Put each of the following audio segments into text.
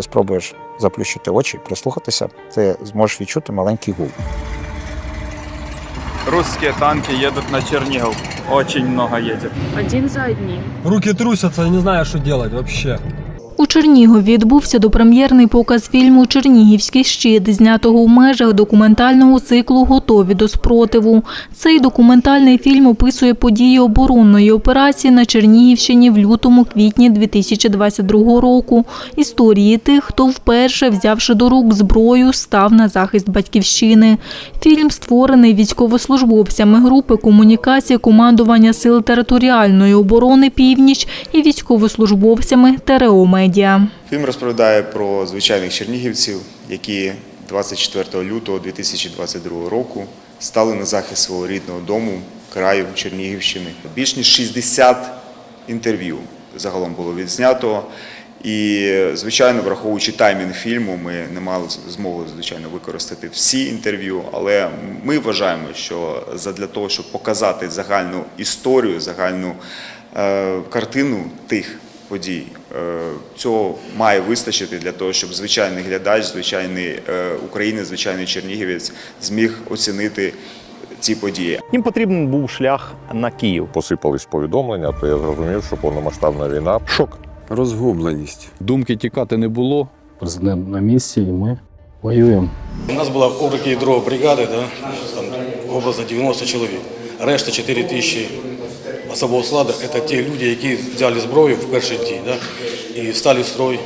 ти спробуєш заплющити очі, прислухатися, ти зможеш відчути маленький гул. Русские танки едут на Чернигов. Очень много едет. Один за одним. Руки трусятся, я не знаю, что делать вообще. У Чернігові відбувся допрем'єрний показ фільму Чернігівський щит, знятого в межах документального циклу Готові до спротиву. Цей документальний фільм описує події оборонної операції на Чернігівщині в лютому-квітні 2022 року. Історії тих, хто вперше, взявши до рук зброю, став на захист батьківщини. Фільм створений військовослужбовцями групи комунікації командування сил територіальної оборони Північ і військовослужбовцями ТРО Медіа. Фільм розповідає про звичайних чернігівців, які 24 лютого 2022 року стали на захист свого рідного дому, краю Чернігівщини. Більш ніж 60 інтерв'ю загалом було відзнято. І, звичайно, враховуючи таймінг фільму, ми не мали змоги, звичайно, використати всі інтерв'ю, але ми вважаємо, що задля того, щоб показати загальну історію, загальну е, картину тих подій. Е, Цього має вистачити для того, щоб звичайний глядач, звичайний е, українець, звичайний чернігівець зміг оцінити ці події. Їм потрібен був шлях на Київ. посипались повідомлення, то я зрозумів, що повномасштабна війна. Шок. Розгубленість. Думки тікати не було. Президент на місці, і ми воюємо. У нас була в округі другої бригади, да, там образно 90 чоловік. Решта 4 тисячі особового складу – це ті люди, які взяли зброю в перший день да, і стали в строй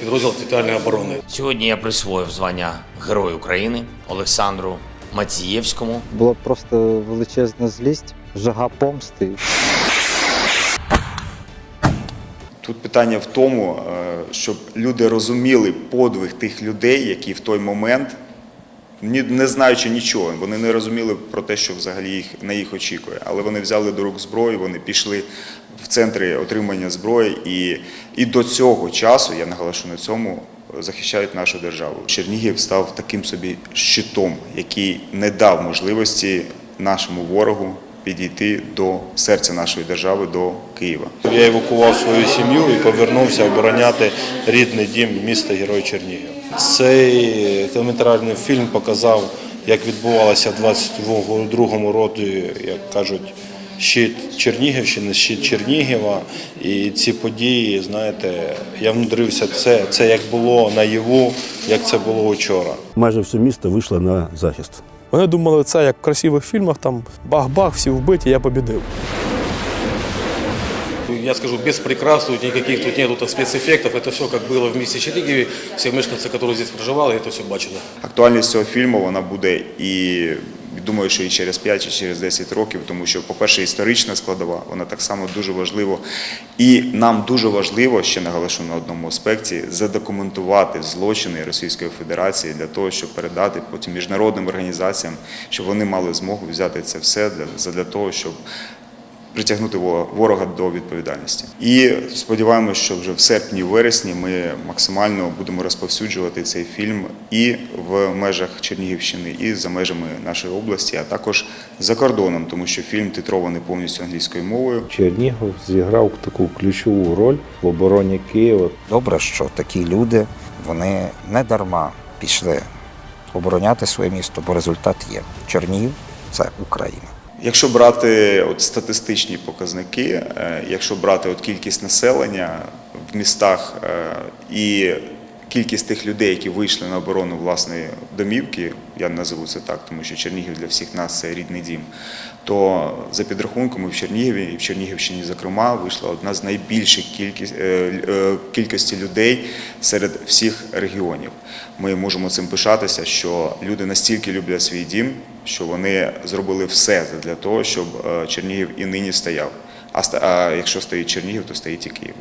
підрозділ територіальної оборони. Сьогодні я присвоїв звання Герой України Олександру Мацієвському. Була просто величезна злість, жага помсти. Тут питання в тому, е, щоб люди розуміли подвиг тих людей, які в той момент, не знаючи нічого, вони не розуміли про те, що взагалі їх на їх очікує. Але вони взяли до рук зброю, вони пішли в центри отримання зброї, і, і до цього часу, я наголошу на цьому, захищають нашу державу. Чернігів став таким собі щитом, який не дав можливості нашому ворогу підійти до серця нашої держави, до Києва. Я евакував свою сім'ю і повернувся обороняти рідний дім міста Герой Чернігів. Цей документальний фільм показав, як відбувалося в 22-му році, як кажуть, щит Чернігівщини, щит Чернігова. І ці події, знаєте, я внудрився це, це як було наяву, як це було вчора. Майже все місто вийшло на захист. Вони думали, це як в красивих фільмах, там бах-бах, всі вбиті, я побідив. Я скажу, без прикрас, тут никаких тут нету там, спецэффектов. Это все как было в місті Чернигове. Все мешканці, которые здесь проживали, это все бачили. Актуальність цього фільму вона буде і думаю, що і через 5 чи через 10 років, тому що, по-перше, історична складова, вона так само дуже важлива. І нам дуже важливо, ще наголошу на одному аспекті, задокументувати злочини Російської Федерації для того, щоб передати потім міжнародним організаціям, щоб вони мали змогу взяти це все для, для того, щоб притягнути ворога до відповідальності. І сподіваємося, що вже в серпні-вересні ми максимально будемо розповсюджувати цей фільм і в межах Чернігівщини, і за межами нашої області, а також за кордоном, тому що фільм титрований повністю англійською мовою. Чернігов зіграв таку ключову роль в обороні Києва. Добре, що такі люди вони не дарма пішли обороняти своє місто, бо результат є. Чернігів це Україна. Якщо брати от статистичні показники, е, якщо брати от кількість населення в містах е, і кількість тих людей, які вийшли на оборону власної домівки, я назову це так, тому що Чернігів для всіх нас це рідний дім. То за підрахунками в Чернігові і в Чернігівщині, зокрема, вийшла одна з найбільших е, е, кількості людей серед всіх регіонів. Ми можемо цим пишатися, що люди настільки люблять свій дім, що вони зробили все для того, щоб е, Чернігів і нині стояв. А якщо стоїть Чернігів, то стоїть і Київ.